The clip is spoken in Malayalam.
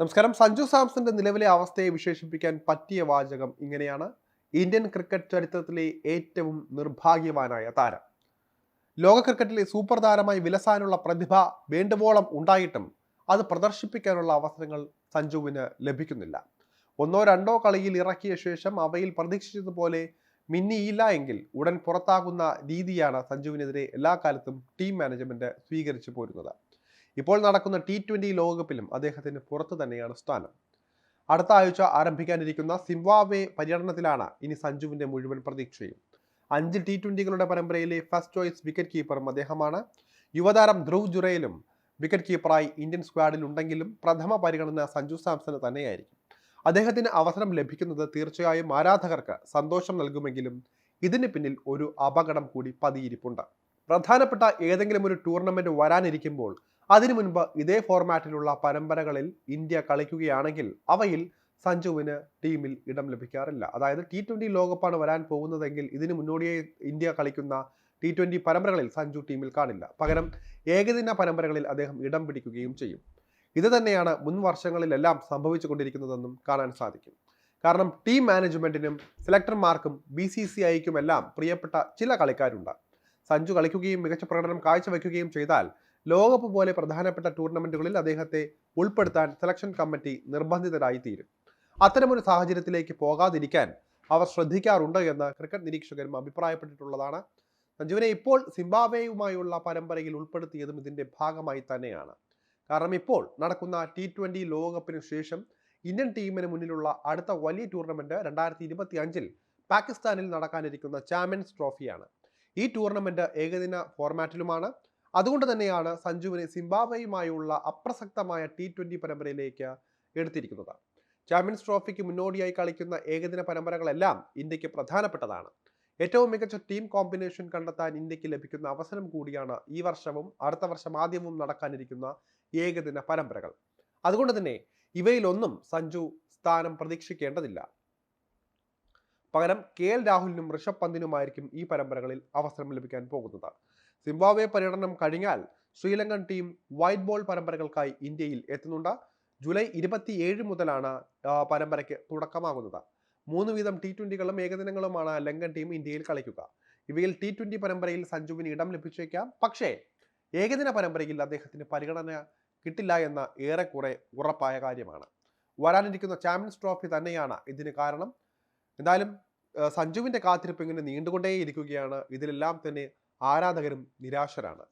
നമസ്കാരം. സഞ്ജു സാംസന്റെ നിലവിലെ അവസ്ഥയെ വിശേഷിപ്പിക്കാൻ പറ്റിയ വാചകം ഇങ്ങനെയാണ്. ഇന്ത്യൻ ക്രിക്കറ്റ് ചരിത്രത്തിലെ ഏറ്റവും നിർഭാഗ്യവാനായ താരം. ലോക ക്രിക്കറ്റിലെ സൂപ്പർ താരമായി വിലസാനുള്ള പ്രതിഭ വേണ്ടുവോളം ഉണ്ടായിട്ടും അത് പ്രദർശിപ്പിക്കാനുള്ള അവസരങ്ങൾ സഞ്ജുവിന് ലഭിക്കുന്നില്ല. ഒന്നോ രണ്ടോ കളിയിൽ ഇറക്കിയ ശേഷം അവയിൽ പ്രതീക്ഷിച്ചതുപോലെ മിന്നിയില്ല എങ്കിൽ ഉടൻ പുറത്താകുന്ന രീതിയാണ് സഞ്ജുവിനെതിരെ എല്ലാ കാലത്തും ടീം മാനേജ്മെന്റ് സ്വീകരിച്ചു പോരുന്നത്. ഇപ്പോൾ നടക്കുന്ന ടി ട്വന്റി ലോകകപ്പിലും അദ്ദേഹത്തിന് പുറത്തു തന്നെയാണ് സ്ഥാനം. അടുത്ത ആഴ്ച ആരംഭിക്കാനിരിക്കുന്ന സിംബാബ്വെ പര്യടനത്തിലാണ് ഇനി സഞ്ജുവിന്റെ മുഴുവൻ പ്രതീക്ഷയും. അഞ്ച് ടി ട്വന്റികളുടെ പരമ്പരയിലെ ഫസ്റ്റ് ചോയ്സ് വിക്കറ്റ് കീപ്പറും അദ്ദേഹമാണ്. യുവതാരം ധ്രുവ് ജുറയിലും വിക്കറ്റ് കീപ്പറായി ഇന്ത്യൻ സ്ക്വാഡിൽ ഉണ്ടെങ്കിലും പ്രഥമ പരിഗണന സഞ്ജു സാംസന് തന്നെയായിരിക്കും. അദ്ദേഹത്തിന് അവസരം ലഭിക്കുന്നത് തീർച്ചയായും ആരാധകർക്ക് സന്തോഷം നൽകുമെങ്കിലും ഇതിന് പിന്നിൽ ഒരു അപകടം കൂടി പതിയിരിപ്പുണ്ട്. പ്രധാനപ്പെട്ട ഏതെങ്കിലും ഒരു ടൂർണമെന്റ് വരാനിരിക്കുമ്പോൾ അതിനു മുൻപ് ഇതേ ഫോർമാറ്റിലുള്ള പരമ്പരകളിൽ ഇന്ത്യ കളിക്കുകയാണെങ്കിൽ അവയിൽ സഞ്ജുവിന് ടീമിൽ ഇടം ലഭിക്കാറില്ല. അതായത് ടി ട്വന്റി ലോകകപ്പാണ് വരാൻ പോകുന്നതെങ്കിൽ ഇതിനു മുന്നോടിയായി ഇന്ത്യ കളിക്കുന്ന ടി ട്വന്റി പരമ്പരകളിൽ സഞ്ജു ടീമിൽ കാണില്ല. പകരം ഏകദിന പരമ്പരകളിൽ അദ്ദേഹം ഇടം പിടിക്കുകയും ചെയ്യും. ഇത് തന്നെയാണ് മുൻ വർഷങ്ങളിലെല്ലാം സംഭവിച്ചുകൊണ്ടിരിക്കുന്നതെന്നും കാണാൻ സാധിക്കും. കാരണം ടീം മാനേജ്മെന്റിനും സെലക്ടർമാർക്കും ബി സി സി ഐക്കുമെല്ലാം പ്രിയപ്പെട്ട ചില കളിക്കാരുണ്ട്. സഞ്ജു കളിക്കുകയും മികച്ച പ്രകടനം കാഴ്ചവെക്കുകയും ചെയ്താൽ ലോകകപ്പ് പോലെ പ്രധാനപ്പെട്ട ടൂർണമെന്റുകളിൽ അദ്ദേഹത്തെ ഉൾപ്പെടുത്താൻ സെലക്ഷൻ കമ്മിറ്റി നിർബന്ധിതരായി തീരും അത്തരമൊരു സാഹചര്യത്തിലേക്ക് പോകാതിരിക്കാൻ അവർ ശ്രദ്ധിക്കാറുണ്ട് എന്ന് ക്രിക്കറ്റ് നിരീക്ഷകരും അഭിപ്രായപ്പെട്ടിട്ടുള്ളതാണ്. സഞ്ജുവിനെ ഇപ്പോൾ സിംബാബ്വേയുമായുള്ള പരമ്പരയിൽ ഉൾപ്പെടുത്തിയതും ഇതിന്റെ ഭാഗമായി തന്നെയാണ്. കാരണം ഇപ്പോൾ നടക്കുന്ന ടി ട്വന്റി ലോകകപ്പിന് ശേഷം ഇന്ത്യൻ ടീമിന് മുന്നിലുള്ള അടുത്ത വലിയ ടൂർണമെന്റ് രണ്ടായിരത്തി ഇരുപത്തി അഞ്ചിൽ പാകിസ്ഥാനിൽ നടക്കാനിരിക്കുന്ന ചാമ്പ്യൻസ് ട്രോഫിയാണ്. ഈ ടൂർണമെന്റ് ഏകദിന ഫോർമാറ്റിലുമാണ് അതുകൊണ്ട് തന്നെയാണ് സഞ്ജുവിനെ സിംബാബ്വേയുമായുള്ള അപ്രസക്തമായ ടി ട്വന്റി പരമ്പരയിലേക്ക് എടുത്തിരിക്കുന്നത്. ചാമ്പ്യൻസ് ട്രോഫിക്ക് മുന്നോടിയായി കളിക്കുന്ന ഏകദിന പരമ്പരകളെല്ലാം ഇന്ത്യയ്ക്ക് പ്രധാനപ്പെട്ടതാണ്. ഏറ്റവും മികച്ച ടീം കോമ്പിനേഷൻ കണ്ടെത്താൻ ഇന്ത്യയ്ക്ക് ലഭിക്കുന്ന അവസരം കൂടിയാണ് ഈ വർഷവും അടുത്ത വർഷം ആദ്യവും നടക്കാനിരിക്കുന്ന ഏകദിന പരമ്പരകൾ. അതുകൊണ്ട് തന്നെ ഇവയിലൊന്നും സഞ്ജു സ്ഥാനം പ്രതീക്ഷിക്കേണ്ടതില്ല. പകരം കെ എൽ രാഹുലിനും ഋഷഭ് പന്തിനുമായിരിക്കും ഈ പരമ്പരകളിൽ അവസരം ലഭിക്കാൻ പോകുന്നത്. സിംബാബ്വെ പര്യടനം കഴിഞ്ഞാൽ ശ്രീലങ്കൻ ടീം വൈറ്റ് ബോൾ പരമ്പരകൾക്കായി ഇന്ത്യയിൽ എത്തുന്നുണ്ട്. ജൂലൈ ഇരുപത്തിയേഴ് മുതലാണ് പരമ്പരയ്ക്ക് തുടക്കമാകുന്നത്. മൂന്ന് വീതം ടി ട്വന്റികളും ഏകദിനങ്ങളുമാണ് ലങ്കൻ ടീം ഇന്ത്യയിൽ കളിക്കുക. ഇവയിൽ ടി ട്വന്റി പരമ്പരയിൽ സഞ്ജുവിന് ഇടം ലഭിച്ചേക്കാം. പക്ഷേ ഏകദിന പരമ്പരയിൽ അദ്ദേഹത്തിന് പരിഗണന കിട്ടില്ല എന്ന ഏറെക്കുറെ ഉറപ്പായ കാര്യമാണ്. വരാനിരിക്കുന്ന ചാമ്പ്യൻസ് ട്രോഫി തന്നെയാണ് ഇതിന് കാരണം. എന്തായാലും സഞ്ജുവിന്റെ കാത്തിരിപ്പ് ഇങ്ങനെ നീണ്ടുകൊണ്ടേയിരിക്കുകയാണ്. ഇതിലെല്ലാം തന്നെ ആരാധകരും നിരാശരാണ്.